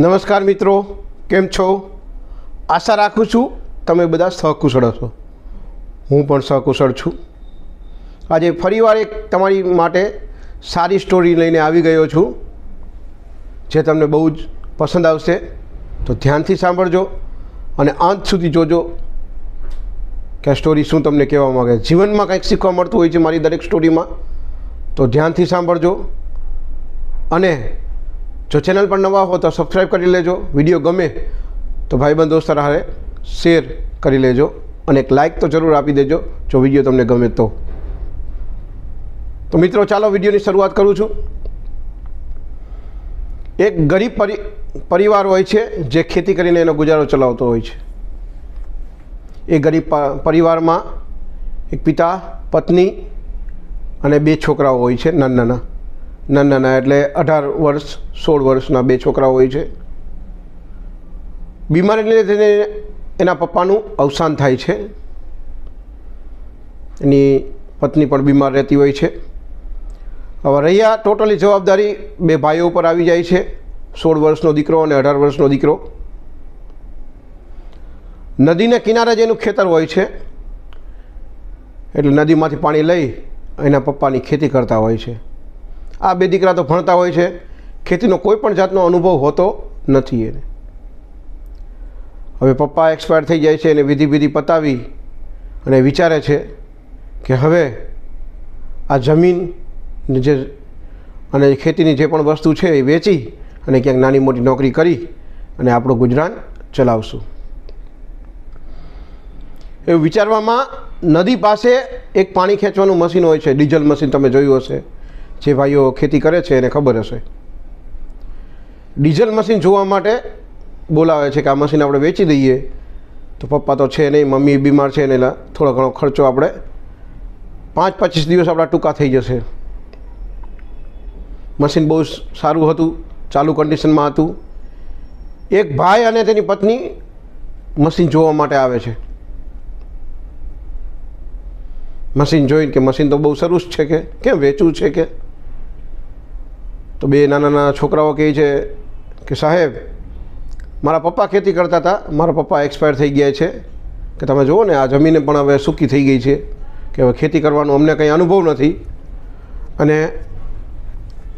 નમસ્કાર મિત્રો, કેમ છો? આશા રાખું છું તમે બધા સહકુશળ હશો. હું પણ સહકુશળ છું. આજે ફરીવાર એક તમારી માટે સારી સ્ટોરી લઈને આવી ગયો છું, જે તમને બહુ જ પસંદ આવશે. તો ધ્યાનથી સાંભળજો અને અંત સુધી જોજો કે સ્ટોરી શું તમને કહેવા માગે જીવનમાં કંઈક શીખવા મળતું હોય છે મારી દરેક સ્ટોરીમાં તો ધ્યાનથી સાંભળજો. અને જો ચેનલ પર નવા હો તો સબસ્ક્રાઈબ કરી લેજો વીડિયો ગમે તો ભાઈબંધ દોસ્ત હારે શેર કરી લેજો અને એક લાઇક તો જરૂર આપી દેજો, જો વીડિયો તમને ગમે તો. તો મિત્રો, ચાલો વિડીયોની શરૂઆત કરું છું. એક ગરીબ પરિ, પરિવાર હોય છે જે ખેતી કરીને એનો ગુજારો ચલાવતો હોય છે. એ ગરીબ પરિવારમાં એક પિતા, પત્ની અને બે છોકરાઓ હોય છે નાના નાના નાના નાના એટલે અઢાર વર્ષ, સોળ વર્ષના બે છોકરાઓ હોય છે. બીમારીને લીધે એના પપ્પાનું અવસાન થાય છે. એની પત્ની પણ બીમાર રહેતી હોય છે. હવે રહ્યા ટોટલી જવાબદારી બે ભાઈઓ ઉપર આવી જાય છે. સોળ વર્ષનો દીકરો અને અઢાર વર્ષનો દીકરો. નદીના કિનારે જ એનું ખેતર હોય છે. એટલે નદીમાંથી પાણી લઈ એના પપ્પાની ખેતી કરતા હોય છે. આ બે દીકરા તો ભણતા હોય છે. ખેતીનો કોઈ પણ જાતનો અનુભવ હોતો નથી એને. હવે પપ્પા એક્સપાયર થઈ જાય છે એને વિધિ વિધિ પતાવી અને વિચારે છે કે હવે આ જમીન જે અને ખેતીની જે પણ વસ્તુ છે એ વેચી અને ક્યાંક નાની મોટી નોકરી કરી અને આપણું ગુજરાન ચલાવશું. એવું વિચારવામાં નદી પાસે એક પાણી ખેંચવાનું મશીન હોય છે, ડીઝલ મશીન તમે જોયું હશે. જે ભાઈઓ ખેતી કરે છે એને ખબર હશે. ડીઝલ મશીન જોવા માટે બોલાવે છે કે આ મશીન આપણે વેચી દઈએ. તો પપ્પા તો છે નહીં, મમ્મી બીમાર છે ને થોડો ઘણો ખર્ચો આપણે પાંચ પચીસ દિવસ આપણા ટૂંકા થઈ જશે. મશીન બહુ સારું હતું, ચાલુ કન્ડિશનમાં હતું. એક ભાઈ અને તેની પત્ની મશીન જોવા માટે આવે છે. મશીન જોઈને કે મશીન તો બહુ સરસ છે કે, કેમ વેચવું છે કે? તો બે નાના નાના છોકરાઓ કહે છે કે સાહેબ, મારા પપ્પા ખેતી કરતા હતા, મારા પપ્પા એક્સપાયર થઈ ગયા છે. કે તમે જુઓ ને, આ જમીને પણ હવે સૂકી થઈ ગઈ છે, કે હવે ખેતી કરવાનો અમને કંઈ અનુભવ નથી. અને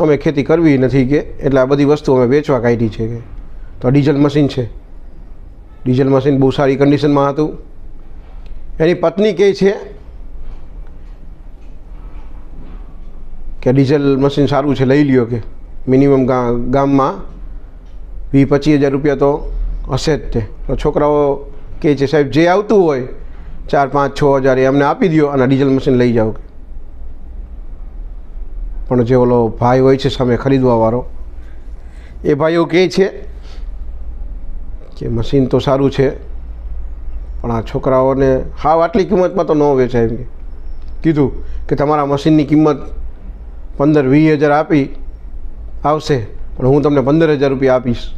અમે ખેતી કરવી નથી કે, એટલે આ બધી વસ્તુ અમે વેચવા કાઢી છે કે. તો ડીઝલ મશીન છે. ડીઝલ મશીન બહુ સારી કન્ડિશનમાં હતું. એની પત્ની કહે છે કે ડીઝલ મશીન સારું છે, લઈ લ્યો કે. મિનિમમ ગામમાં વીસ પચીસ હજાર રૂપિયા તો હશે જ તે. તો છોકરાઓ કહે છે, સાહેબ, જે આવતું હોય, ચાર, પાંચ, છ હજાર એ અમને આપી દો અને ડીઝલ મશીન લઈ જાઓ. પણ જે ઓલો ભાઈ હોય છે સામે ખરીદવાવાળો એ ભાઈઓ કહે છે કે મશીન તો સારું છે, પણ આ છોકરાઓને હાવ આટલી કિંમતમાં તો ન વેચાય એમ કીધું કે તમારા મશીનની કિંમત પંદર વીસ હજાર આપી આવશે. પણ હું તમને પંદર હજાર રૂપિયા આપીશ.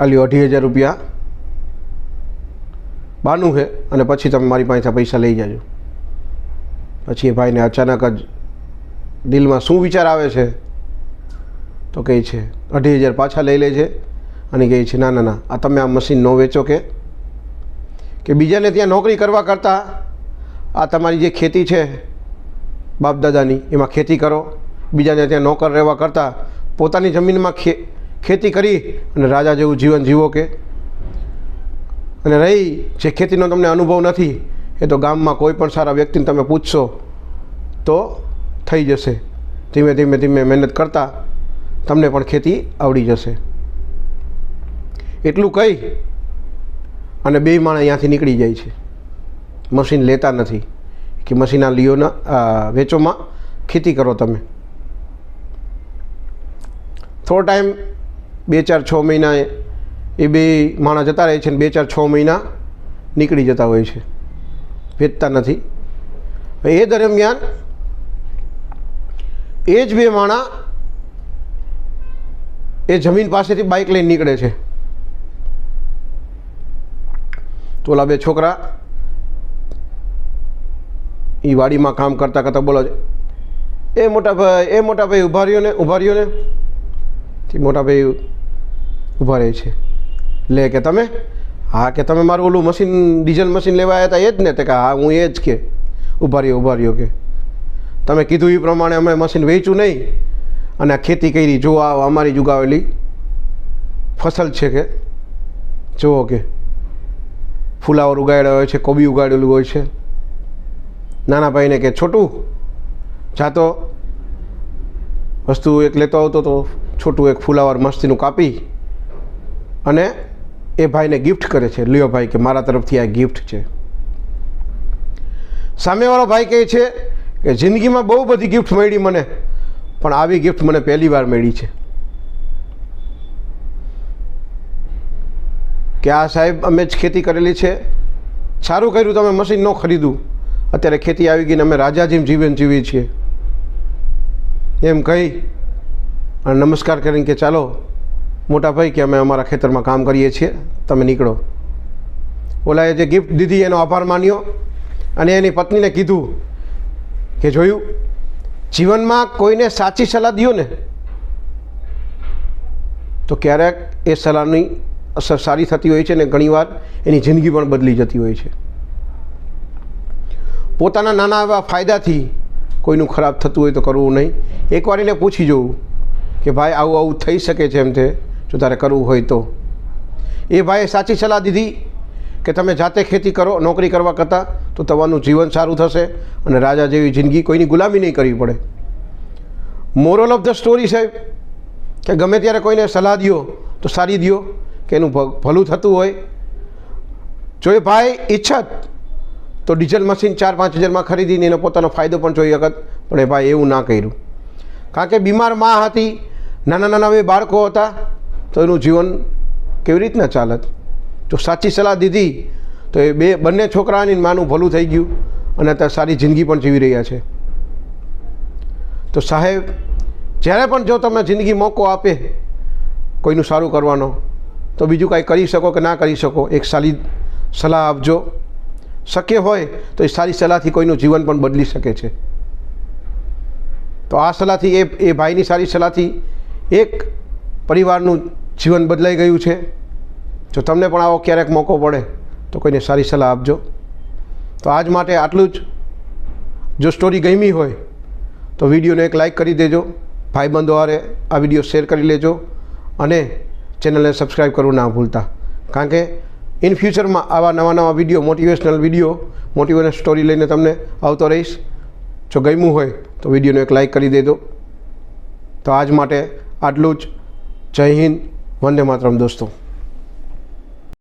આલ્યો અઢી હજાર રૂપિયા. બાનું છે અને પછી તમે મારી પાસેથી પૈસા લઈ જાજો. પછી એ ભાઈને અચાનક જ દિલમાં શું વિચાર આવે છે? તો કહે છે, અઢી હજાર પાછા લઈ લે છે અને કહે છે, ના ના ના, આ તમે આ મશીન ન વેચો કે. કે બીજાને ત્યાં નોકરી કરવા કરતાં આ તમારી જે ખેતી છે બાપ દાદાની એમાં ખેતી કરો, બીજાને ત્યાં નોકર રહેવા કરતાં પોતાની જમીનમાં ખેતી કરી અને રાજા જેવું જીવન જીવો કે. અને રહી, જે ખેતીનો તમને અનુભવ નથી, એ તો ગામમાં કોઈ પણ સારા વ્યક્તિને તમે પૂછશો, તો થઈ જશે. ધીમે ધીમે ધીમે મહેનત કરતાં તમને પણ ખેતી આવડી જશે. એટલું કહી અને બે માણસ અહીંયાથી નીકળી જાય છે. મશીન લેતા નથી. કે મશીન આ લિયો ના આ વેચોમાં ખેતી કરો તમે. થોડો ટાઈમ બે ચાર છ મહિના એ બે માણસ જતા રહે છે ને બે ચાર છ મહિના નીકળી જતા હોય છે. વેચતા નથી. એ દરમિયાન એ જ બે માણા એ જમીન પાસેથી બાઇક લઈને નીકળે છે. તો ઓલા બે છોકરા એ વાડીમાં કામ કરતાં કરતાં બોલો છે. એ મોટા ભાઈ, એ મોટા ભાઈ ઊભા રહ્યો ને ઊભા રહ્યો ને તે મોટા ભાઈ ઊભા રહે છે. લે કે તમે, હા કે તમે મારું ઓલું મશીન, ડીઝલ મશીન લેવા આવ્યા હતા એ જ ને? તે કે, હા, હું એ જ કે. ઊભા રહ્યો ઊભા રહ્યો કે. તમે કીધું એ પ્રમાણે અમે મશીન વેચ્યું નહીં. અને આ ખેતી કરી, જો આ અમારી જુગાવેલી ફસલ છે કે. જુઓ કે. ફુલાવર ઉગાડ્યા હોય છે, કોબી ઉગાડેલું હોય છે. નાના ભાઈને કે, છોટું જાતો વસ્તુ એક લેતો આવતો તો છોટું એક ફુલાવર મસ્તીનું કાપી અને એ ભાઈને ગિફ્ટ કરે છે. લ્યો ભાઈ કે મારા તરફથી આ ગિફ્ટ છે. સામેવાળો ભાઈ કહે છે કે, જિંદગીમાં બહુ બધી ગિફ્ટ મળી મને, પણ આવી ગિફ્ટ મને પહેલી વાર મળી છે. કે આ સાહેબ અમે જ ખેતી કરેલી છે. સારું કર્યું તમે, મશીન ન ખરીદું. અત્યારે ખેતી આવી ગઈને અમે રાજા જેમ જીવન જીવીએ છીએ. એમ કહી અને નમસ્કાર કરીને કે ચાલો, મોટા ભાઈ કે અમે અમારા ખેતરમાં કામ કરીએ છીએ, તમે નીકળો. ઓલાએ જે ગિફ્ટ દીધી એનો આભાર માન્યો અને એની પત્નીને કીધું કે જોયું, જીવનમાં કોઈને સાચી સલાહ દો ને, તો ક્યારેક એ સલાહની અસર સારી થતી હોય છે ને ઘણીવાર એની જિંદગી પણ બદલી જતી હોય છે. પોતાના નાના એવા ફાયદાથી કોઈનું ખરાબ થતું હોય તો કરવું નહીં. એકવાર એને પૂછી જોવું કે ભાઈ આવું આવું થઈ શકે છે એમ તે, જો તારે કરવું હોય તો. એ ભાઈએ સાચી સલાહ દીધી કે તમે જાતે ખેતી કરો, નોકરી કરવા કરતાં, તો તમારું જીવન સારું થશે અને રાજા જેવી જિંદગી કોઈની ગુલામી નહીં કરવી પડે. મોરલ ઓફ ધ સ્ટોરી સાહેબ, કે ગમે ત્યારે કોઈને સલાહ દો તો સારી દો કે એનું ભલું થતું હોય. જો એ ભાઈ ઈચ્છત તો ડીઝલ મશીન ચાર, પાંચ હજારમાં ખરીદીને એનો પોતાનો ફાયદો પણ જોઈ શકત. પણ એ ભાઈ એવું ના કર્યું. કારણ કે બીમાર મા હતી, નાના નાના બે બાળકો હતા, તો એનું જીવન કેવી રીતના ચાલત? જો સાચી સલાહ દીધી, તો એ બે, બંને છોકરાની માનું ભલું થઈ ગયું અને અત્યારે સારી જિંદગી પણ જીવી રહ્યા છે. તો સાહેબ, જ્યારે પણ જો તમે જિંદગી મોકો આપે કોઈનું સારું કરવાનો, તો બીજું કાંઈ કરી શકો કે ના કરી શકો, એક સારી સલાહ આપજો. શક્ય હોય તો એ સારી સલાહથી કોઈનું જીવન પણ બદલી શકે છે. તો આ સલાહથી એ એ ભાઈની સારી સલાહથી એક પરિવારનું જીવન બદલાઈ ગયું છે. જો તમને પણ આવો ક્યારેક મોકો પડે તો કોઈને સારી સલાહ આપજો. તો આજ માટે આટલું જ. જો સ્ટોરી ગમી હોય તો વિડીયોને એક લાઈક કરી દેજો. ભાઈબંધો હારે આ વીડિયો શેર કરી લેજો અને ચેનલને સબસ્ક્રાઈબ કરવું ના ભૂલતા. કારણ કે ઇન ફ્યુચરમાં આવા નવા નવા video motivational video motivational story લઈને તમને આવતો રહીશ. જો ગમ્યું હોય તો વિડીયોને એક લાઇક કરી દેજો. તો આજ માટે આટલું જ. જય હિન્દ. વંદે માતરમ દોસ્તો.